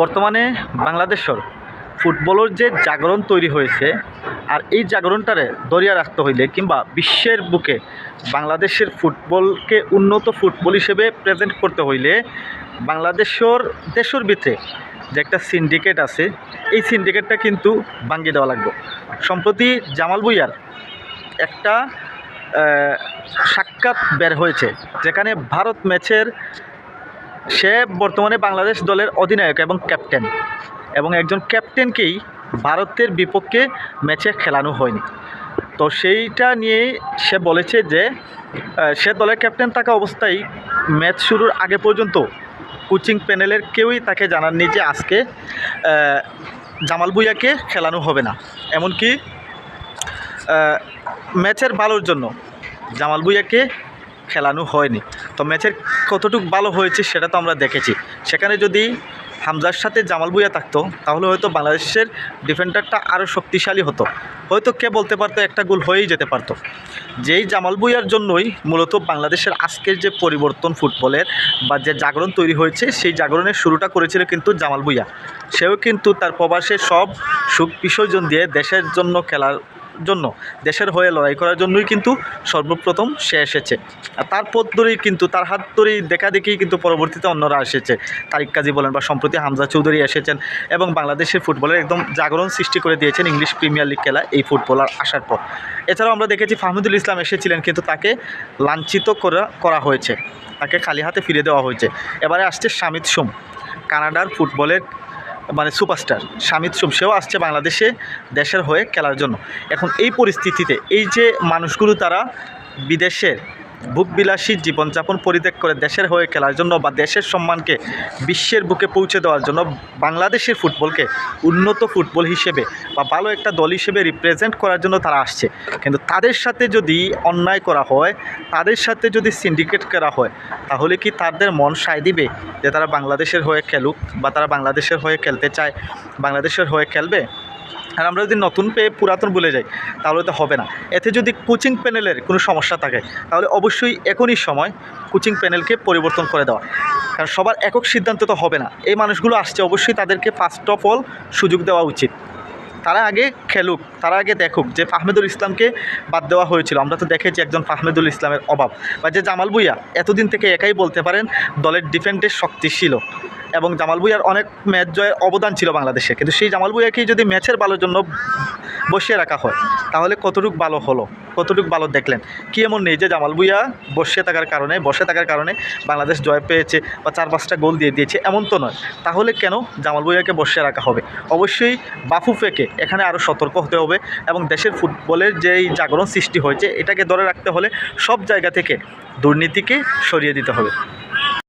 বর্তমানে বাংলাদেশের ফুটবলের যে জাগরণ তৈরি হয়েছে, আর এই জাগরণটারে দরিয়া রাখতে হইলে কিংবা বিশ্বের বুকে বাংলাদেশের ফুটবলকে উন্নত ফুটবল হিসেবে প্রেজেন্ট করতে হইলে বাংলাদেশের দেশের ভিতরে যে একটা সিন্ডিকেট আছে, এই সিন্ডিকেটটা কিন্তু ভাঙ্গিয়ে দেওয়া লাগবে। সম্প্রতি জামাল ভুইয়ার একটা সাক্ষাৎ বের হয়েছে, যেখানে ভারত ম্যাচের সে বর্তমানে বাংলাদেশ দলের অধিনায়ক এবং ক্যাপ্টেন। এবং একজন ক্যাপ্টেনকেই ভারতের বিপক্ষে ম্যাচে খেলানো হয়নি। তো সেইটা নিয়ে সে বলেছে যে সে দলের ক্যাপ্টেন থাকা অবস্থায় ম্যাচ শুরুর আগে পর্যন্ত কোচিং প্যানেলের কেউই তাকে জানাননি যে আজকে জামাল ভুইয়াকে খেলানো হবে না। এমনকি ম্যাচের ভালোর জন্য জামাল ভুইয়াকে খেলানো হয়নি। তো ম্যাচের কতটুকু ভালো হয়েছে সেটা তো আমরা দেখেছি। সেখানে যদি হামজার সাথে জামাল ভুইয়া থাকতো, তাহলে হয়তো বাংলাদেশের ডিফেন্ডারটা আরও শক্তিশালী হতো। হয়তো কে বলতে পারতো একটা গোল হয়েই যেতে পারতো। যেই জামাল ভুইয়ার জন্যই মূলত বাংলাদেশের আজকের যে পরিবর্তন ফুটবলের বা যে জাগরণ তৈরি হয়েছে, সেই জাগরণের শুরুটা করেছিল কিন্তু জামাল ভুইয়া। সেও কিন্তু তার প্রবাসের সব সুখ বিসর্জন দিয়ে দেশের জন্য খেলার জন্য, দেশের হয়ে লড়াই করার জন্যই কিন্তু সর্বপ্রথম সে এসেছে। আর তার পথ ধরেই কিন্তু, তার হাত ধরেই দেখা দেখেই কিন্তু পরবর্তীতে অন্যরা এসেছে। তারিক কাজী বলেন বা সম্প্রতি হামজা চৌধুরী এসেছেন এবং বাংলাদেশের ফুটবলের একদম জাগরণ সৃষ্টি করে দিয়েছেন ইংলিশ প্রিমিয়ার লিগ খেলা এই ফুটবলার আসার পর। এছাড়াও আমরা দেখেছি ফাহমিদুল ইসলাম এসেছিলেন কিন্তু তাকে লাঞ্ছিত করা করা হয়েছে। তাকে খালি হাতে ফিরে দেওয়া হয়েছে। এবারে আসছে শামিদ সোম কানাডার ফুটবলের মানে সুপারস্টার শামিদ সোম, সেও আসছে বাংলাদেশে দেশের হয়ে খেলার জন্য। এখন এই পরিস্থিতিতে এই যে মানুষগুলো তারা বিদেশে ভোগবিলাসী জীবনযাপন পরিত্যাগ করে দেশের হয়ে খেলার জন্য বা দেশের সম্মানকে বিশ্বের বুকে পৌঁছে দেওয়ার জন্য বাংলাদেশের ফুটবলকে উন্নত ফুটবল হিসেবে বা ভালো একটা দল হিসেবে রিপ্রেজেন্ট করার জন্য তারা আসছে। কিন্তু তাদের সাথে যদি অন্যায় করা হয়, তাদের সাথে যদি সিন্ডিকেট করা হয়, তাহলে কি তাদের মন সায় দিবে যে তারা বাংলাদেশের হয়ে খেলুক বা তারা বাংলাদেশের হয়ে খেলতে চায়? বাংলাদেশের হয়ে খেলবে? আর আমরা যদি নতুন পেয়ে পুরাতন বলে যাই, তাহলে তো হবে না। এতে যদি কোচিং প্যানেলের কোনো সমস্যা থাকে, তাহলে অবশ্যই এখনই সময় কোচিং প্যানেলকে পরিবর্তন করে দেওয়া। কারণ সবার একক সিদ্ধান্ত তো হবে না। এই মানুষগুলো আসছে, অবশ্যই তাদেরকে ফার্স্ট অফ অল সুযোগ দেওয়া উচিত। তারা আগে খেলুক, তারা আগে দেখুক যে ফাহমেদুল ইসলামকে বাদ দেওয়া হয়েছিল। আমরা তো দেখেছি একজন ফাহমেদুল ইসলামের অভাব। বা যে জামাল ভুইয়া, এতদিন থেকে একাই বলতে পারেন দলের ডিফেন্ডের শক্তি ছিল এবং জামাল ভুইয়ার অনেক ম্যাচ জয়ের অবদান ছিল বাংলাদেশে। কিন্তু সেই জামাল ভুইয়াকেই যদি ম্যাচের ভালোর জন্য বসিয়ে রাখা হয়, তাহলে কতটুকু ভালো হলো? কতটুকু ভালো দেখলেন? কি এমন নেই যে জামাল ভুইয়া বসে থাকার কারণে, বসে থাকার কারণে বাংলাদেশ জয় পেয়েছে বা চার পাঁচটা গোল দিয়ে দিয়েছে, এমন তো নয়। তাহলে কেন জামাল ভুইয়াকে বসে রাখা হবে? অবশ্যই বাফুফেকে এখানে আরও সতর্ক হতে হবে এবং দেশের ফুটবলের যেই জাগরণ সৃষ্টি হয়েছে, এটাকে ধরে রাখতে হলে সব জায়গা থেকে দুর্নীতিকে সরিয়ে দিতে হবে।